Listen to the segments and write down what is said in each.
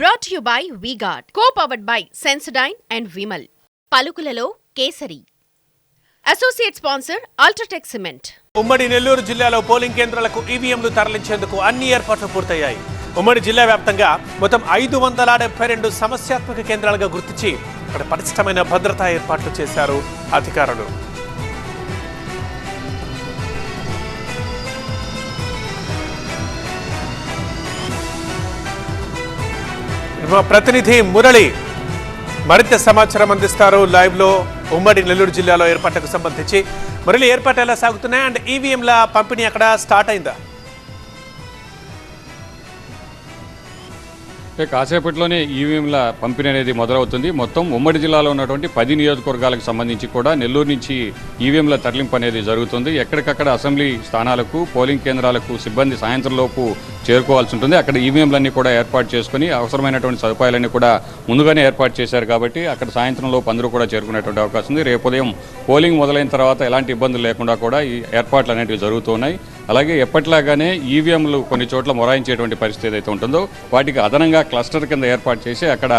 Brought you by VGuard co powered by Sensodyne and Vimal పలుకులలో Kesari. Associate sponsor UltraTech cement ఉమ్మడి నెల్లూరు జిల్లాలో polling కేంద్రాలకు ఈవీఎంలు తరలించేందుకు అన్ని ఏర్పాట్లు పూర్తయ్యాయి. ఉమ్మడి జిల్లా వ్యాప్తంగా మొత్తం ఐదు వందల డెబ్బై రెండు సమస్యాత్మక కేంద్రాలుగా గుర్తించి అక్కడ పటిష్టమైన భద్రతా ఏర్పాట్లు చేశారు అధికారులు. ప్రతినిధి మురళి మరింత సమాచారం అందిస్తారు లైవ్లో ఉమ్మడి నెల్లూరు జిల్లాలో ఏర్పాట్లకు సంబంధించి. మురళి ఏర్పాట్లు ఎలా సాగుతున్నాయి? అండ్ ఈవీఎంల పంపిణీ అక్కడ స్టార్ట్ అయిందా? కాసేపట్లోనే ఈవీఎంల పంపిణీ అనేది మొదలవుతుంది. మొత్తం ఉమ్మడి జిల్లాలో ఉన్నటువంటి పది నియోజకవర్గాలకు సంబంధించి కూడా నెల్లూరు నుంచి ఈవీఎంల తరలింపు అనేది జరుగుతుంది. ఎక్కడికక్కడ అసెంబ్లీ స్థానాలకు పోలింగ్ కేంద్రాలకు సిబ్బంది సాయంత్రంలోపు చేరుకోవాల్సి ఉంటుంది. అక్కడ ఈవీఎంలన్నీ కూడా ఏర్పాటు చేసుకుని అవసరమైనటువంటి సదుపాయాలన్నీ కూడా ముందుగానే ఏర్పాటు చేశారు కాబట్టి అక్కడ సాయంత్రంలో లోపు అందరూ కూడా చేరుకునేటువంటి అవకాశం ఉంది. రేపు ఉదయం పోలింగ్ మొదలైన తర్వాత ఎలాంటి ఇబ్బందులు లేకుండా కూడా ఈ ఏర్పాట్లు అనేవి జరుగుతున్నాయి అలాగే ఎప్పటిలాగానే ఈవీఎంలు కొన్ని చోట్ల మొరాయించేటువంటి పరిస్థితి ఏదైతే ఉంటుందో వాటికి అదనంగా క్లస్టర్ కింద ఏర్పాటు చేసి అక్కడ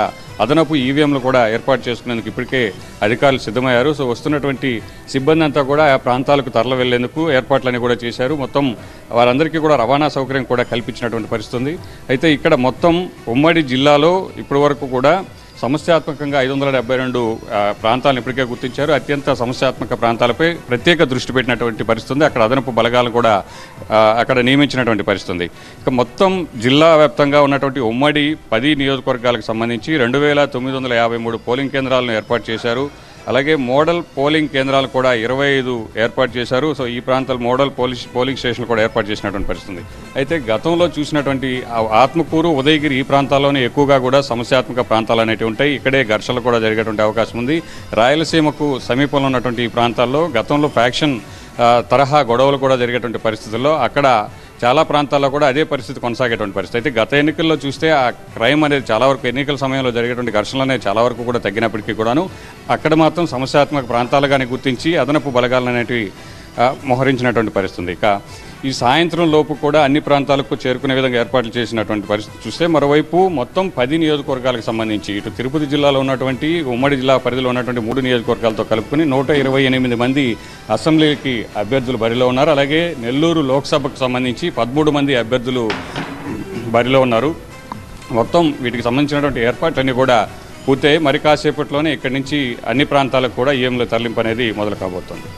అదనపు ఈవీఎంలు కూడా ఏర్పాటు చేసుకునేందుకు ఇప్పటికే అధికారులు సిద్ధమయ్యారు. సో వస్తున్నటువంటి సిబ్బంది అంతా కూడా ఆ ప్రాంతాలకు తరలి వెళ్ళేందుకు ఏర్పాట్లన్నీ కూడా చేశారు. మొత్తం వారందరికీ కూడా రవాణా సౌకర్యం కూడా కల్పించినటువంటి పరిస్థితి ఉంది. అయితే ఇక్కడ మొత్తం ఉమ్మడి జిల్లాలో ఇప్పటి వరకు కూడా సమస్యాత్మకంగా ఐదు వందల డెబ్బై రెండు ప్రాంతాలను ఇప్పటికే గుర్తించారు. అత్యంత సమస్యాత్మక ప్రాంతాలపై ప్రత్యేక దృష్టి పెట్టినటువంటి పరిస్థితి అక్కడ అదనపు బలగాలను కూడా అక్కడ నియమించినటువంటి పరిస్థితి ఇక మొత్తం జిల్లా వ్యాప్తంగా ఉన్నటువంటి ఉమ్మడి పది నియోజకవర్గాలకు సంబంధించి రెండు వేల తొమ్మిది వందల యాభై మూడు పోలింగ్ కేంద్రాలను ఏర్పాటు చేశారు. అలాగే మోడల్ పోలింగ్ కేంద్రాలు కూడా ఇరవై ఐదు ఏర్పాటు చేశారు. సో ఈ ప్రాంతాలు మోడల్ పోలీస్ పోలింగ్ స్టేషన్లు కూడా ఏర్పాటు చేసినటువంటి పరిస్థితి అయితే గతంలో చూసినటువంటి ఆత్మకూరు ఉదయగిరి ఈ ప్రాంతాల్లోనే ఎక్కువగా కూడా సమస్యాత్మక ప్రాంతాలు అనేవి ఉంటాయి. ఇక్కడే ఘర్షణలు కూడా జరిగేటువంటి అవకాశం ఉంది. రాయలసీమకు సమీపంలో ఉన్నటువంటి ఈ ప్రాంతాల్లో గతంలో ఫ్యాక్షన్ తరహా గొడవలు కూడా జరిగేటువంటి పరిస్థితుల్లో అక్కడ చాలా ప్రాంతాల్లో కూడా అదే పరిస్థితి కొనసాగేటువంటి పరిస్థితి. అయితే గత ఎన్నికల్లో చూస్తే ఆ క్రైమ్ అనేది చాలా వరకు ఎన్నికల సమయంలో జరిగేటువంటి ఘర్షణలు అనేవి చాలా వరకు కూడా తగ్గినప్పటికీ కూడాను అక్కడ మాత్రం సమస్యాత్మక ప్రాంతాలుగానే గుర్తించి అదనపు బలగాలు అనేటివి మోహరించినటువంటి పరిస్థితి ఇక ఈ సాయంత్రం లోపు కూడా అన్ని ప్రాంతాలకు చేరుకునే విధంగా ఏర్పాట్లు చేసినటువంటి పరిస్థితి చూస్తే మరోవైపు మొత్తం పది నియోజకవర్గాలకు సంబంధించి ఇటు తిరుపతి జిల్లాలో ఉన్నటువంటి ఉమ్మడి జిల్లా పరిధిలో ఉన్నటువంటి మూడు నియోజకవర్గాలతో కలుపుకుని నూట ఇరవై ఎనిమిది మంది అసెంబ్లీకి అభ్యర్థులు బరిలో ఉన్నారు. అలాగే నెల్లూరు లోక్సభకు సంబంధించి పదమూడు మంది అభ్యర్థులు బరిలో ఉన్నారు. మొత్తం వీటికి సంబంధించినటువంటి ఏర్పాట్లన్నీ కూడా పూర్తయి మరి కాసేపట్లోనే ఇక్కడి నుంచి అన్ని ప్రాంతాలకు కూడా ఈఎంల తరలింపు అనేది మొదలు కాబోతోంది.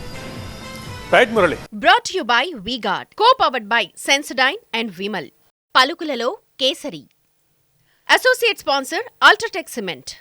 Right Murali brought you by VGuard co powered by Sensodyne and Vimal పలుకులలో Kesari. Associate sponsor UltraTech cement